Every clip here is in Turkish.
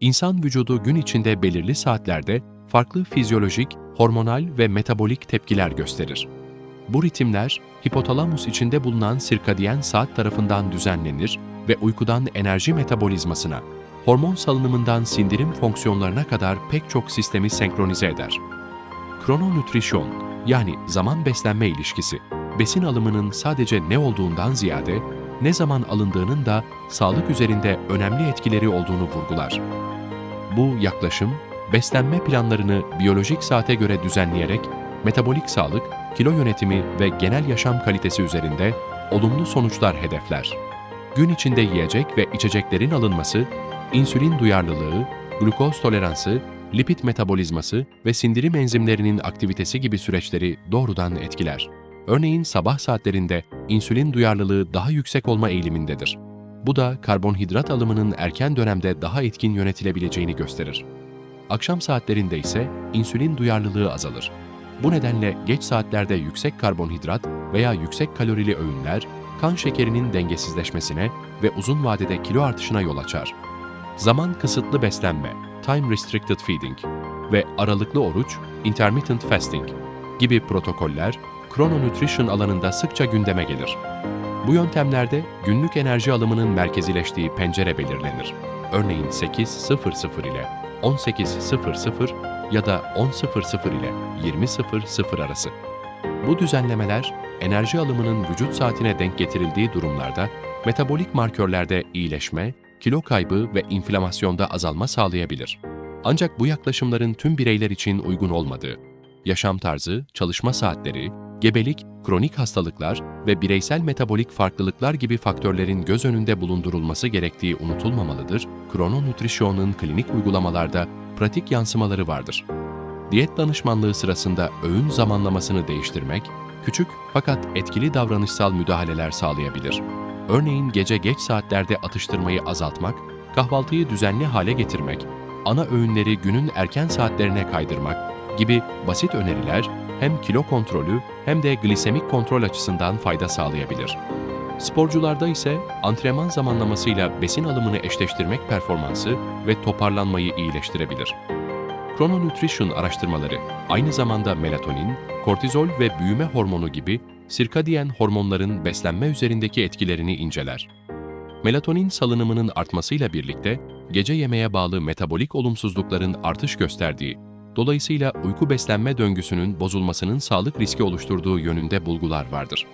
İnsan vücudu gün içinde belirli saatlerde farklı fizyolojik, hormonal ve metabolik tepkiler gösterir. Bu ritimler hipotalamus içinde bulunan sirkadiyen saat tarafından düzenlenir ve uykudan enerji metabolizmasına, hormon salınımından sindirim fonksiyonlarına kadar pek çok sistemi senkronize eder. Krononütrisyon yani zaman beslenme ilişkisi, besin alımının sadece ne olduğundan ziyade ne zaman alındığının da sağlık üzerinde önemli etkileri olduğunu vurgular. Bu yaklaşım, beslenme planlarını biyolojik saate göre düzenleyerek metabolik sağlık, kilo yönetimi ve genel yaşam kalitesi üzerinde olumlu sonuçlar hedefler. Gün içinde yiyecek ve içeceklerin alınması, insülin duyarlılığı, glukoz toleransı, lipid metabolizması ve sindirim enzimlerinin aktivitesi gibi süreçleri doğrudan etkiler. Örneğin sabah saatlerinde insülin duyarlılığı daha yüksek olma eğilimindedir. Bu da karbonhidrat alımının erken dönemde daha etkin yönetilebileceğini gösterir. Akşam saatlerinde ise insülin duyarlılığı azalır. Bu nedenle geç saatlerde yüksek karbonhidrat veya yüksek kalorili öğünler kan şekerinin dengesizleşmesine ve uzun vadede kilo artışına yol açar. Zaman kısıtlı beslenme, time restricted feeding ve aralıklı oruç, intermittent fasting gibi protokoller krononutrition alanında sıkça gündeme gelir. Bu yöntemlerde günlük enerji alımının merkezileştiği pencere belirlenir. Örneğin 8.00 ile 18.00 ya da 10.00 ile 20.00 arası. Bu düzenlemeler enerji alımının vücut saatine denk getirildiği durumlarda metabolik markörlerde iyileşme, kilo kaybı ve inflamasyonda azalma sağlayabilir. Ancak bu yaklaşımların tüm bireyler için uygun olmadığı, yaşam tarzı, çalışma saatleri, gebelik, kronik hastalıklar ve bireysel metabolik farklılıklar gibi faktörlerin göz önünde bulundurulması gerektiği unutulmamalıdır. Krononütrisyonun klinik uygulamalarda pratik yansımaları vardır. Diyet danışmanlığı sırasında öğün zamanlamasını değiştirmek, küçük fakat etkili davranışsal müdahaleler sağlayabilir. Örneğin gece geç saatlerde atıştırmayı azaltmak, kahvaltıyı düzenli hale getirmek, ana öğünleri günün erken saatlerine kaydırmak gibi basit öneriler hem kilo kontrolü hem de glisemik kontrol açısından fayda sağlayabilir. Sporcularda ise antrenman zamanlamasıyla besin alımını eşleştirmek performansı ve toparlanmayı iyileştirebilir. Chrononutrition araştırmaları aynı zamanda melatonin, kortizol ve büyüme hormonu gibi sirkadiyen hormonların beslenme üzerindeki etkilerini inceler. Melatonin salınımının artmasıyla birlikte gece yemeğe bağlı metabolik olumsuzlukların artış gösterdiği, dolayısıyla uyku beslenme döngüsünün bozulmasının sağlık riski oluşturduğu yönünde bulgular vardır.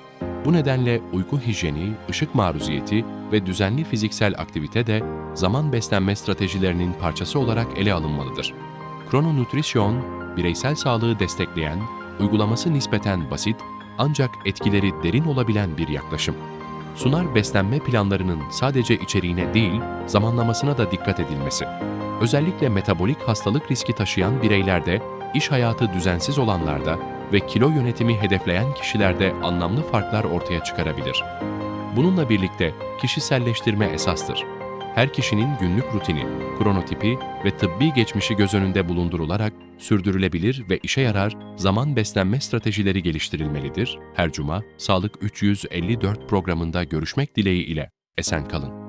Bu nedenle uyku hijyeni, ışık maruziyeti ve düzenli fiziksel aktivite de zaman beslenme stratejilerinin parçası olarak ele alınmalıdır. Krononutrisyon, bireysel sağlığı destekleyen, uygulaması nispeten basit ancak etkileri derin olabilen bir yaklaşım. Sunar beslenme planlarının sadece içeriğine değil, zamanlamasına da dikkat edilmesi. Özellikle metabolik hastalık riski taşıyan bireylerde, iş hayatı düzensiz olanlarda ve kilo yönetimi hedefleyen kişilerde anlamlı farklar ortaya çıkarabilir. Bununla birlikte kişiselleştirme esastır. Her kişinin günlük rutini, kronotipi ve tıbbi geçmişi göz önünde bulundurularak sürdürülebilir ve işe yarar zaman beslenme stratejileri geliştirilmelidir. Her cuma Sağlık 354 programında görüşmek dileği ile esen kalın.